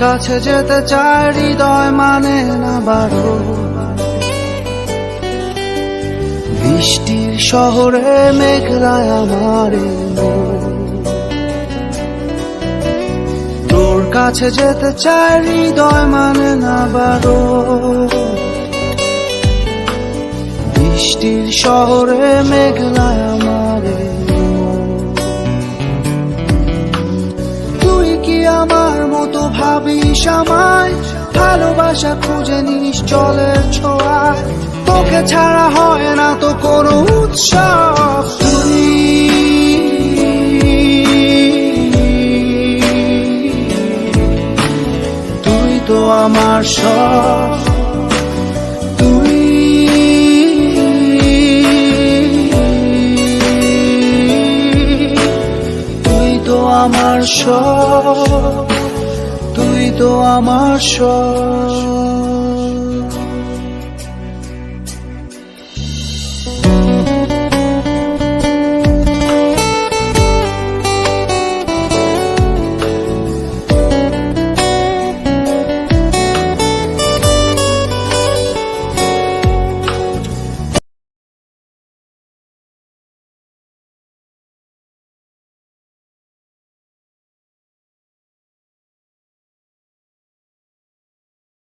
কাছে যেতে চায় হৃদয় মানে না বারো। বৃষ্টির শহরে মেঘলায় আমার তোর কাছে যেতে চায় হৃদয় মানে না বারো। বৃষ্টির শহরে মেঘলায় ভাবিস আমায়, ভালোবাসা খুঁজে নিস জলের ছোঁয়ায়। তোকে ছাড়া হয় না তো কোনো উৎসব। তুই তো আমার সব। তুই তুই তো আমার সব। তো আমার সব।